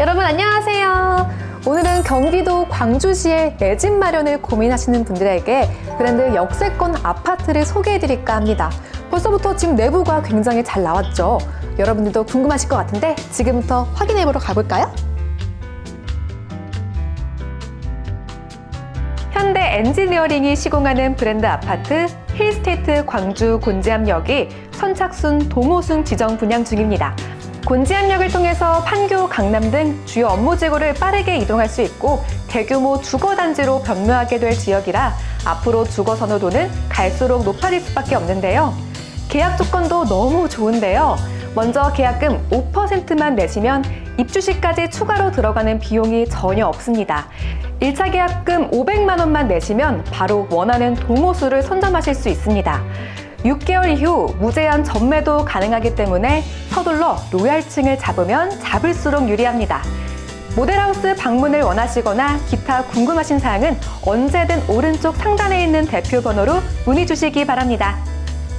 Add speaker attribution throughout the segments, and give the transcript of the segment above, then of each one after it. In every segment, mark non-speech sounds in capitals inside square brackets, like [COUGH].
Speaker 1: 여러분 안녕하세요. 오늘은 경기도 광주시의 내 집 마련을 고민하시는 분들에게 브랜드 역세권 아파트를 소개해드릴까 합니다. 벌써부터 집 내부가 굉장히 잘 나왔죠. 여러분들도 궁금하실 것 같은데 지금부터 확인해보러 가볼까요? 현대 엔지니어링이 시공하는 브랜드 아파트 힐스테이트 광주 곤지암역이 선착순 동호순 지정 분양 중입니다. 곤지암역을 통해서 판교, 강남 등 주요 업무 지구를 빠르게 이동할 수 있고 대규모 주거 단지로 변모하게 될 지역이라 앞으로 주거 선호도는 갈수록 높아질 수밖에 없는데요. 계약 조건도 너무 좋은데요. 먼저 계약금 5%만 내시면 입주 시까지 추가로 들어가는 비용이 전혀 없습니다. 1차 계약금 500만 원만 내시면 바로 원하는 동호수를 선점하실 수 있습니다. 6개월 이후 무제한 전매도 가능하기 때문에 서둘러 로얄층을 잡으면 잡을수록 유리합니다. 모델하우스 방문을 원하시거나 기타 궁금하신 사항은 언제든 오른쪽 상단에 있는 대표 번호로 문의 주시기 바랍니다.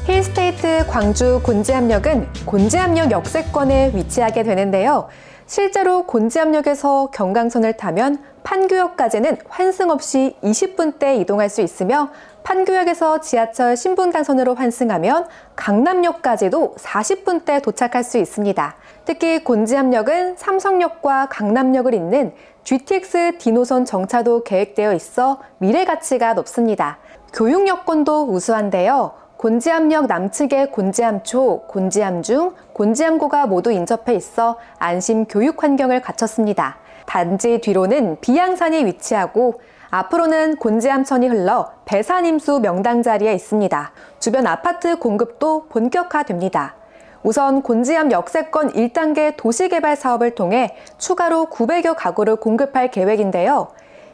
Speaker 1: 힐스테이트 광주 곤지암역은 곤지암역 역세권에 위치하게 되는데요. 실제로 곤지암역에서 경강선을 타면 판교역까지는 환승 없이 20분대 이동할 수 있으며 판교역에서 지하철 신분당선으로 환승하면 강남역까지도 40분대 도착할 수 있습니다. 특히 곤지암역은 삼성역과 강남역을 잇는 GTX D노선 정차도 계획되어 있어 미래 가치가 높습니다. 교육 여건도 우수한데요. 곤지암역 남측의 곤지암초, 곤지암중, 곤지암고가 모두 인접해 있어 안심 교육 환경을 갖췄습니다. 단지 뒤로는 비양산이 위치하고 앞으로는 곤지암천이 흘러 배산임수 명당 자리에 있습니다. 주변 아파트 공급도 본격화됩니다. 우선 곤지암 역세권 1단계 도시개발 사업을 통해 추가로 900여 가구를 공급할 계획인데요.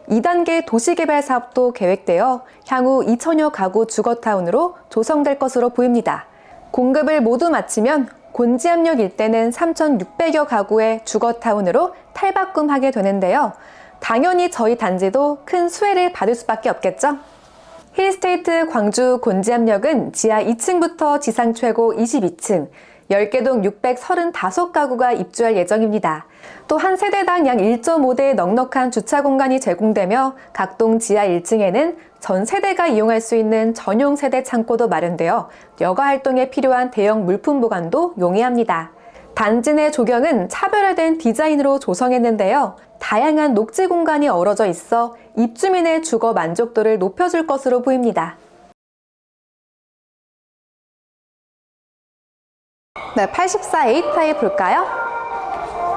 Speaker 1: 2단계 도시개발 사업도 계획되어 향후 2천여 가구 주거타운으로 조성될 것으로 보입니다. 공급을 모두 마치면 곤지암역 일대는 3,600여 가구의 주거타운으로 탈바꿈하게 되는데요. 당연히 저희 단지도 큰 수혜를 받을 수밖에 없겠죠? 힐스테이트 광주 곤지암역은 지하 2층부터 지상 최고 22층, 10개동 635가구가 입주할 예정입니다. 또 한 세대당 약 1.5대의 넉넉한 주차 공간이 제공되며 각동 지하 1층에는 전 세대가 이용할 수 있는 전용 세대 창고도 마련되어 여가 활동에 필요한 대형 물품 보관도 용이합니다. 단지 내 조경은 차별화된 디자인으로 조성했는데요. 다양한 녹지 공간이 어우러져 있어 입주민의 주거 만족도를 높여줄 것으로 보입니다. 네, 84A 타입 볼까요?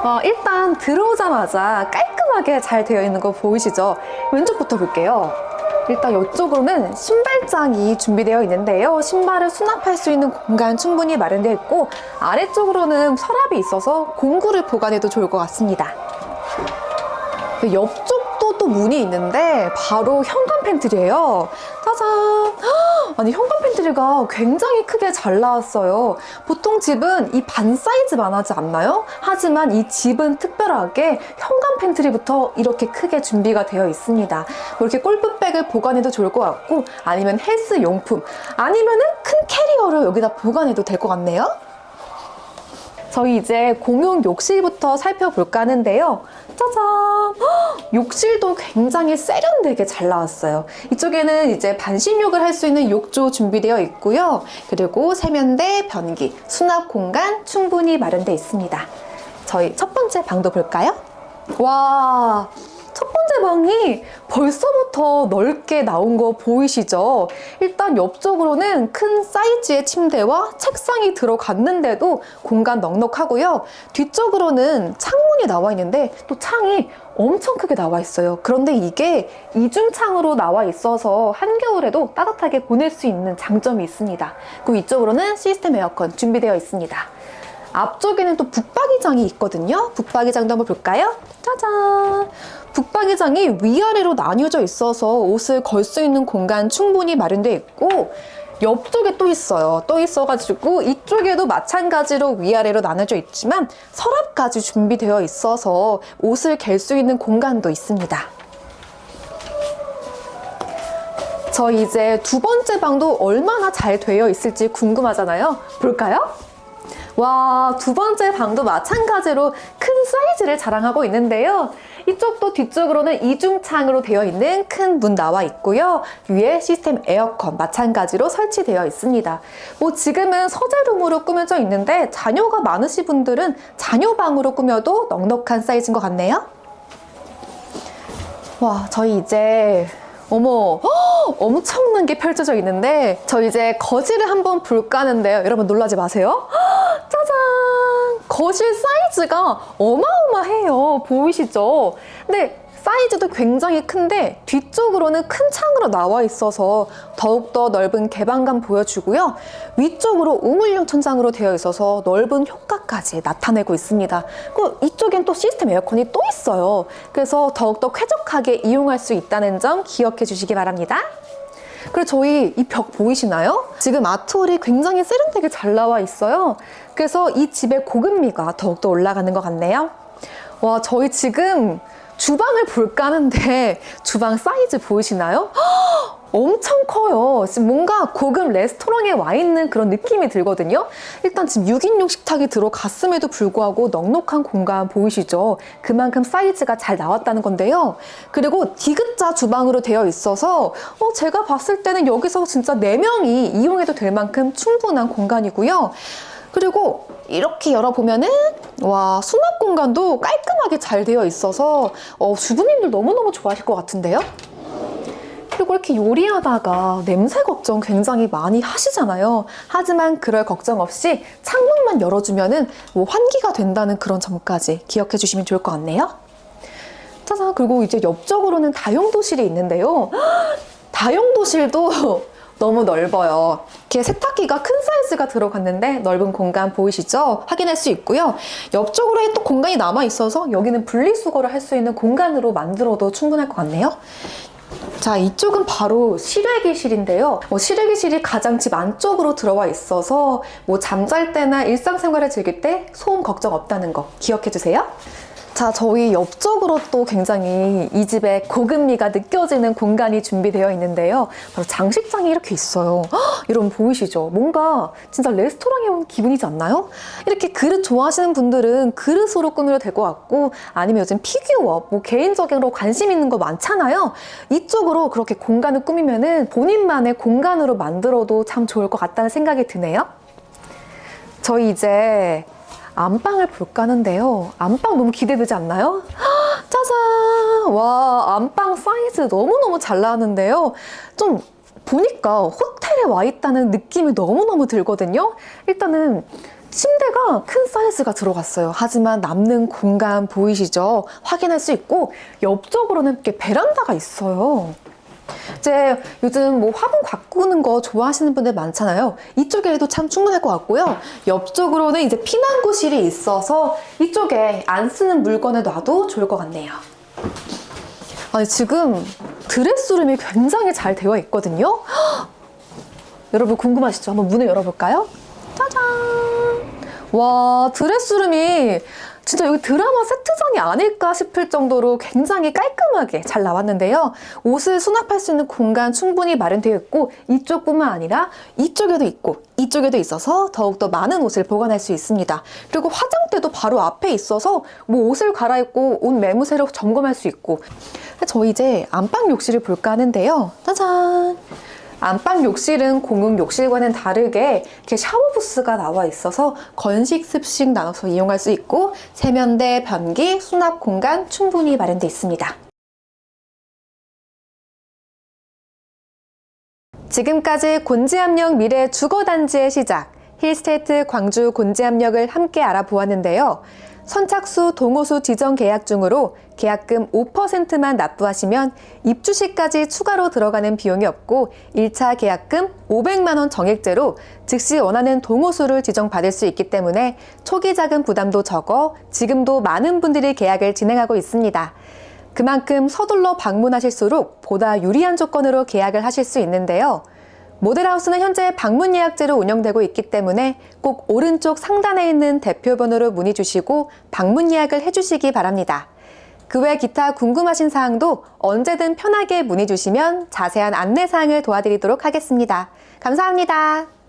Speaker 1: 어, 일단 들어오자마자 깔끔하게 잘 되어 있는 거 보이시죠? 왼쪽부터 볼게요. 일단 이쪽으로는 신발장이 준비되어 있는데요. 신발을 수납할 수 있는 공간 충분히 마련되어 있고 아래쪽으로는 서랍이 있어서 공구를 보관해도 좋을 것 같습니다. 그 옆쪽도 또 문이 있는데 바로 현관 팬트리예요. 짜잔! 헉! 아니 현관 팬트리가 굉장히 크게 잘 나왔어요. 보통 집은 이 반 사이즈만 하지 않나요? 하지만 이 집은 특별하게 현관 팬트리부터 이렇게 크게 준비가 되어 있습니다. 뭐 이렇게 골프백을 보관해도 좋을 것 같고 아니면 헬스 용품 아니면은 큰 캐리어를 여기다 보관해도 될 것 같네요. 저희 이제 공용 욕실부터 살펴볼까 하는데요. 짜잔! 헉, 욕실도 굉장히 세련되게 잘 나왔어요. 이쪽에는 이제 반신욕을 할 수 있는 욕조 준비되어 있고요. 그리고 세면대, 변기, 수납 공간 충분히 마련되어 있습니다. 저희 첫 번째 방도 볼까요? 와, 첫 번째 방이 벌써부터 넓게 나온 거 보이시죠? 일단 옆쪽으로는 큰 사이즈의 침대와 책상이 들어갔는데도 공간 넉넉하고요. 뒤쪽으로는 창문이 나와 있는데 또 창이 엄청 크게 나와 있어요. 그런데 이게 이중창으로 나와 있어서 한겨울에도 따뜻하게 보낼 수 있는 장점이 있습니다. 그리고 이쪽으로는 시스템 에어컨 준비되어 있습니다. 앞쪽에는 또 북박이장이 있거든요. 북박이장도 한번 볼까요? 짜잔! 북박이장이 위아래로 나뉘어져 있어서 옷을 걸 수 있는 공간 충분히 마련되어 있고 옆쪽에 또 있어요. 또 있어가지고 이쪽에도 마찬가지로 위아래로 나눠져 있지만 서랍까지 준비되어 있어서 옷을 갤 수 있는 공간도 있습니다. 저 이제 두 번째 방도 얼마나 잘 되어 있을지 궁금하잖아요. 볼까요? 와, 두 번째 방도 마찬가지로 큰 사이즈를 자랑하고 있는데요. 이쪽도 뒤쪽으로는 이중창으로 되어 있는 큰 문 나와 있고요. 위에 시스템 에어컨 마찬가지로 설치되어 있습니다. 뭐 지금은 서재룸으로 꾸며져 있는데 자녀가 많으신 분들은 자녀방으로 꾸며도 넉넉한 사이즈인 것 같네요. 와, 저희 이제 어머, 헉, 엄청난 게 펼쳐져 있는데 저 이제 거실을 한번 볼까 하는데요. 여러분 놀라지 마세요. 거실 사이즈가 어마어마해요. 보이시죠? 근데 사이즈도 굉장히 큰데 뒤쪽으로는 큰 창으로 나와 있어서 더욱더 넓은 개방감 보여주고요. 위쪽으로 우물용 천장으로 되어 있어서 넓은 효과까지 나타내고 있습니다. 그 이쪽엔 또 시스템 에어컨이 또 있어요. 그래서 더욱더 쾌적하게 이용할 수 있다는 점 기억해 주시기 바랍니다. 그리고 저희 이 벽 보이시나요? 지금 아트월이 굉장히 세련되게 잘 나와 있어요. 그래서 이 집의 고급미가 더욱더 올라가는 것 같네요. 와, 저희 지금 주방을 볼까 하는데 주방 사이즈 보이시나요? 헉, 엄청 커요. 지금 뭔가 고급 레스토랑에 와 있는 그런 느낌이 들거든요. 일단 지금 6인용 식탁이 들어갔음에도 불구하고 넉넉한 공간 보이시죠? 그만큼 사이즈가 잘 나왔다는 건데요. 그리고 디귿자 주방으로 되어 있어서 어, 제가 봤을 때는 여기서 진짜 4명이 이용해도 될 만큼 충분한 공간이고요. 그리고 이렇게 열어보면은 와 수납 공간도 깔끔하게 잘 되어 있어서 어, 주부님들 너무너무 좋아하실 것 같은데요? 그리고 이렇게 요리하다가 냄새 걱정 굉장히 많이 하시잖아요. 하지만 그럴 걱정 없이 창문만 열어주면은 뭐 환기가 된다는 그런 점까지 기억해 주시면 좋을 것 같네요. 짜잔, 그리고 이제 옆쪽으로는 다용도실이 있는데요. [GASPS] 다용도실도 [LAUGHS] 너무 넓어요. 이렇게 세탁기가 큰 사이즈가 들어갔는데 넓은 공간 보이시죠? 확인할 수 있고요. 옆쪽으로 또 공간이 남아 있어서 여기는 분리수거를 할 수 있는 공간으로 만들어도 충분할 것 같네요. 자, 이쪽은 바로 실외기실인데요. 뭐 실외기실이 가장 집 안쪽으로 들어와 있어서 뭐 잠잘 때나 일상생활을 즐길 때 소음 걱정 없다는 거 기억해 주세요. 자, 저희 옆쪽으로 또 굉장히 이 집의 고급미가 느껴지는 공간이 준비되어 있는데요. 바로 장식장이 이렇게 있어요. [GASPS] 헉, 여러분 보이시죠? 뭔가 진짜 레스토랑에 온 기분이지 않나요? 이렇게 그릇 좋아하시는 분들은 그릇으로 꾸며도 될 것 같고 아니면 요즘 피규어, 뭐 개인적으로 관심 있는 거 많잖아요. 이쪽으로 그렇게 공간을 꾸미면은 본인만의 공간으로 만들어도 참 좋을 것 같다는 생각이 드네요. 저희 이제 안방을 볼까 하는데요. 안방 너무 기대되지 않나요? 헉, 짜잔! 와, 안방 사이즈 너무너무 잘 나왔는데요. 좀 보니까 호텔에 와 있다는 느낌이 너무너무 들거든요. 일단은 침대가 큰 사이즈가 들어갔어요. 하지만 남는 공간 보이시죠? 확인할 수 있고 옆쪽으로는 이렇게 베란다가 있어요. 이제 요즘 뭐 화분 가꾸는 거 좋아하시는 분들 많잖아요. 이쪽에도 참 충분할 것 같고요. 옆쪽으로는 이제 피난구실이 있어서 이쪽에 안 쓰는 물건을 놔도 좋을 것 같네요. 아니, 지금 드레스룸이 굉장히 잘 되어 있거든요. 헉! [GASPS] 여러분 궁금하시죠? 한번 문을 열어볼까요? 짜잔! 와, 드레스룸이 진짜 여기 드라마 세트장이 아닐까 싶을 정도로 굉장히 깔끔하게 잘 나왔는데요. 옷을 수납할 수 있는 공간 충분히 마련되어 있고 이쪽뿐만 아니라 이쪽에도 있고 이쪽에도 있어서 더욱더 많은 옷을 보관할 수 있습니다. 그리고 화장대도 바로 앞에 있어서 뭐 옷을 갈아입고 옷 매무새로 점검할 수 있고 저 이제 안방 욕실을 볼까 하는데요. 짜잔! 안방 욕실은 공용 욕실과는 다르게 이렇게 샤워 부스가 나와 있어서 건식, 습식 나눠서 이용할 수 있고 세면대, 변기, 수납 공간 충분히 마련되어 있습니다. 지금까지 곤지암역 미래 주거단지의 시작, 힐스테이트 광주 곤지암역을 함께 알아보았는데요. 선착수 동호수 지정 계약 중으로 계약금 5%만 납부하시면 입주 시까지 추가로 들어가는 비용이 없고 1차 계약금 500만 원 정액제로 즉시 원하는 동호수를 지정받을 수 있기 때문에 초기 자금 부담도 적어 지금도 많은 분들이 계약을 진행하고 있습니다. 그만큼 서둘러 방문하실수록 보다 유리한 조건으로 계약을 하실 수 있는데요. 모델하우스는 현재 방문 예약제로 운영되고 있기 때문에 꼭 오른쪽 상단에 있는 대표 번호로 문의 주시고 방문 예약을 해주시기 바랍니다. 그 외 기타 궁금하신 사항도 언제든 편하게 문의 주시면 자세한 안내 사항을 도와드리도록 하겠습니다. 감사합니다.